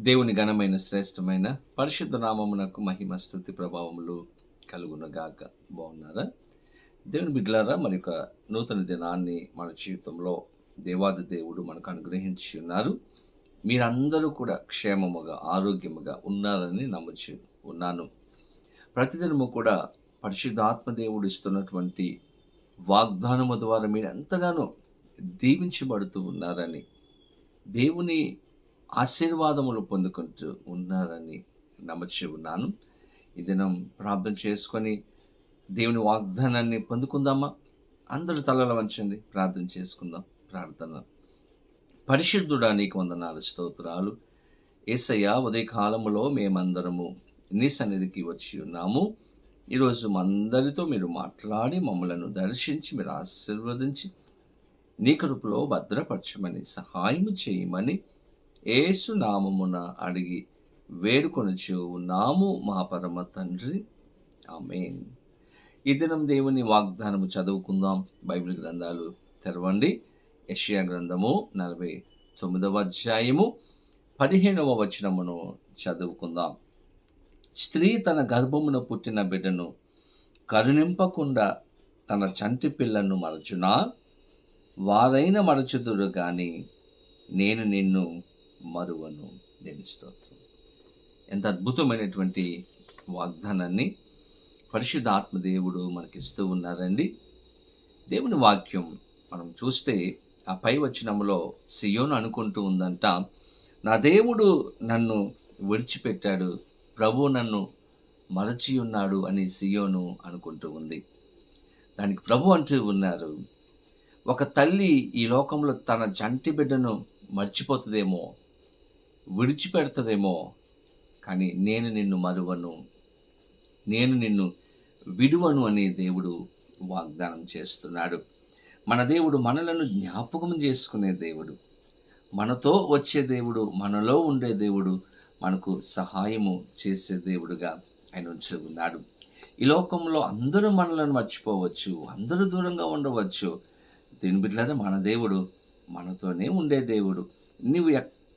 దేవుని ఘనమైన శ్రేష్టమైన పరిశుద్ధ నామమునకు మహిమ స్థుతి ప్రభావములు కలుగునగాక. బాగున్నారా? దేవుని బిడ్డలారా మరి యొక్క నూతన దినాన్ని మన జీవితంలో దేవాది దేవుడు మనకు అనుగ్రహించి ఉన్నారు. మీరందరూ కూడా క్షేమముగా ఆరోగ్యముగా ఉన్నారని నమ్ముచు ఉన్నాను. ప్రతిదినము కూడా పరిశుద్ధాత్మ దేవుడు ఇస్తున్నటువంటి వాగ్దానము ద్వారా మీరు ఎంతగానో దీవించబడుతూ ఉన్నారని దేవుని ఆశీర్వాదములు పొందుకుంటూ ఉన్నారని నమ్మచి ఉన్నాను. ఈ దినం ప్రార్థన చేసుకొని దేవుని వాగ్దానాన్ని పొందుకుందామా? అందరూ తలల వంచండి ప్రార్థన చేసుకుందాం ప్రార్థన. పరిశుద్ధుడా నీకు వందనాలు స్తోత్రాలు. ఏసయ్య ఉదయకాలములో మేమందరము నీ సన్నిధికి వచ్చి ఉన్నాము. ఈరోజు అందరితో మీరు మాట్లాడి మమ్మలను దర్శించి మీరు ఆశీర్వదించి నీ కృపలో భద్రపరచమని సహాయం చేయమని ఏసు నామమున అడిగి వేడుకొనుచు ఉన్నాము మా పరమ తండ్రి. ఆమెన్. ఈ దినం దేవుని వాగ్దానము చదువుకుందాం. బైబిల్ గ్రంథాలు తెరవండి. యషియా గ్రంథము నలభై తొమ్మిదవ అధ్యాయము పదిహేనవ వచనమును చదువుకుందాం. స్త్రీ తన గర్భమున పుట్టిన బిడ్డను కరుణింపకుండా తన చంటి పిల్లను మరచునా? వారైన మరచుదురు కానీ నేను నిన్ను మరువను దేని స్తోత్రం. ఎంత అద్భుతమైనటువంటి వాగ్దానాన్ని పరిశుద్ధ ఆత్మదేవుడు మనకిస్తూ ఉన్నారండి. దేవుని వాక్యం మనం చూస్తే ఆ పై వచ్చినంలో సియోను అనుకుంటూ ఉందంట నా దేవుడు నన్ను విడిచిపెట్టాడు ప్రభు నన్ను మరచి ఉన్నాడు అని సియోను అనుకుంటూ ఉంది. దానికి ప్రభు అంటూ ఉన్నారు ఒక తల్లి ఈ లోకంలో తన జంటి బిడ్డను మర్చిపోతుందేమో విడిచిపెడతదేమో. కానీ నేను నిన్ను మరువను. నేను నిన్ను విడువను అనే దేవుడు వాగ్దానం చేస్తున్నాడు. మన దేవుడు మనలను జ్ఞాపకం చేసుకునే దేవుడు. మనతో వచ్చే దేవుడు మనలో ఉండే దేవుడు మనకు సహాయము చేసే దేవుడుగా ఆయన ఉంచి ఉన్నాడు. ఈ లోకంలో అందరూ మనలను మర్చిపోవచ్చు అందరూ దూరంగా ఉండవచ్చు. దీని బిడ్డలారా మన దేవుడు మనతోనే ఉండే దేవుడు. నీవు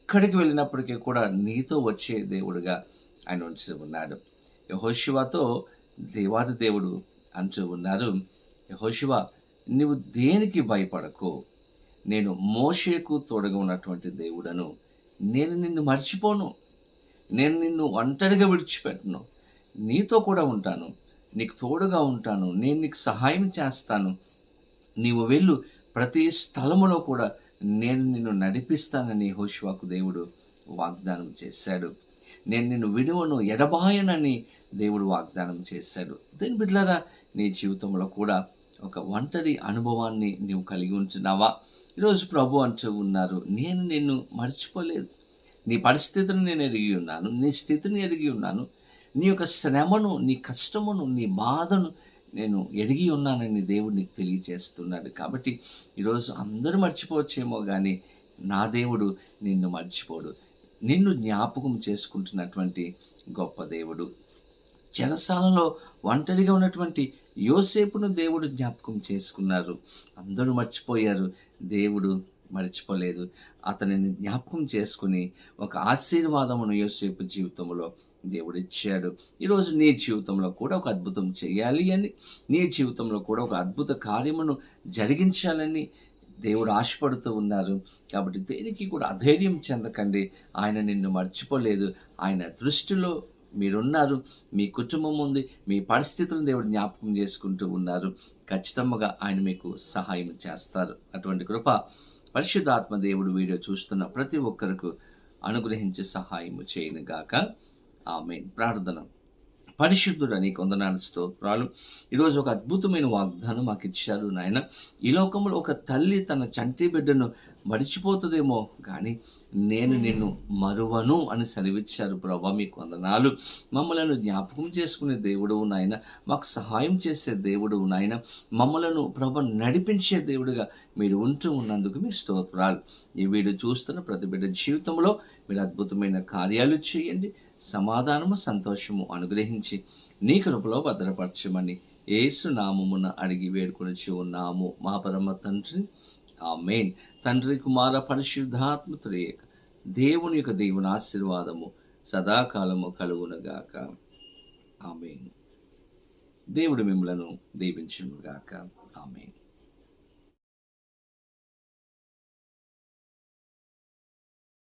ఎక్కడికి వెళ్ళినప్పటికీ కూడా నీతో వచ్చే దేవుడుగా ఆయన ఉంచి ఉన్నాడు. యహోశివతో దేవాది దేవుడు అంటూ ఉన్నారు. యహోశివ నీవు దేనికి భయపడకు? నేను మోషేకు తోడుగా ఉన్నటువంటి దేవుడను. నేను నిన్ను మర్చిపోను. నేను నిన్ను ఒంటరిగా విడిచిపెట్టను. నీతో కూడా ఉంటాను. నీకు తోడుగా ఉంటాను. నేను నీకు సహాయం చేస్తాను. నీవు వెళ్ళు. ప్రతి స్థలములో కూడా నేను నిన్ను నడిపిస్తానని హోషువాకు దేవుడు వాగ్దానం చేశాడు. నేను నిన్ను విడువను ఎడబాయనని దేవుడు వాగ్దానం చేశాడు. దీని బిడ్డలారా నీ జీవితంలో కూడా ఒక ఒంటరి అనుభవాన్ని నీవు కలిగి ఉంటున్నావా? ఈరోజు ప్రభు అంటూ ఉన్నారు నేను నిన్ను మర్చిపోలేదు. నీ పరిస్థితిని నేను ఎరిగి ఉన్నాను నీ స్థితిని ఎరిగి ఉన్నాను. నీ యొక్క శ్రమను నీ కష్టమును నీ బాధను నేను ఎరిగి ఉన్నానని దేవుడు నీకు తెలియజేస్తున్నాడు కాబట్టి ఈరోజు అందరూ మర్చిపోవచ్చేమో కానీ నా దేవుడు నిన్ను మర్చిపోడు. నిన్ను జ్ఞాపకం చేసుకుంటున్నటువంటి గొప్ప దేవుడు. చెరసాలలో ఒంటరిగా ఉన్నటువంటి యోసేపును దేవుడు జ్ఞాపకం చేసుకున్నారు. అందరూ మర్చిపోయారు. దేవుడు మర్చిపోలేదు. అతనిని జ్ఞాపకం చేసుకుని ఒక ఆశీర్వాదమును యోసేపు జీవితంలో దేవుడు ఇచ్చాడు. ఈరోజు నీ జీవితంలో కూడా ఒక అద్భుతం చేయాలి అని నీ జీవితంలో కూడా ఒక అద్భుత కార్యమును జరిగించాలని దేవుడు ఆశపడుతూ ఉన్నారు. కాబట్టి దేనికి కూడా అధైర్యం చెందకండి. ఆయన నిన్ను మర్చిపోలేదు. ఆయన దృష్టిలో మీరున్నారు. మీ కుటుంబం ఉంది. మీ పరిస్థితులను దేవుడు జ్ఞాపకం చేసుకుంటూ ఉన్నారు. ఖచ్చితంగా ఆయన మీకు సహాయం చేస్తారు. అటువంటి కృప పరిశుద్ధాత్మ దేవుడు వీడియో చూస్తున్న ప్రతి ఒక్కరికి అనుగ్రహించి సహాయము చేయను గాక. ఆమె ప్రార్థన. పరిశుద్ధుడు అని కొందనాలు స్తోత్రాలు. ఈరోజు ఒక అద్భుతమైన వాగ్దానం మాకు ఇచ్చారు నాయన. ఈ లోకంలో ఒక తల్లి తన చంటి బిడ్డను మడిచిపోతుందేమో కానీ నేను నిన్ను మరువను అని సెలవిచ్చారు ప్రభా మీకు వందనాలు మమ్మలను జ్ఞాపకం చేసుకునే దేవుడు నాయన. మాకు సహాయం చేసే దేవుడు నాయన. మమ్మలను ప్రభ నడిపించే దేవుడుగా మీరు ఉంటూ ఉన్నందుకు మీ స్తోత్రాలు. ఈ వీడియో చూస్తున్న ప్రతి బిడ్డ జీవితంలో మీరు అద్భుతమైన కార్యాలు చేయండి. సమాధానము సంతోషము అనుగ్రహించి నీ కృపలో భద్రపరచమని ఏసు నామమున అడిగి వేడుకొనిచి ఉన్నాము. మా తండ్రి తండ్రి ఆమెన్. తండ్రి కుమార పరిశుద్ధాత్మ త్రియేక దేవుని యొక్క దేవుని ఆశీర్వాదము సదాకాలము కలుగునగాక. ఆమె దేవుడు మిమ్మలను దీవించునుగాక. ఆమె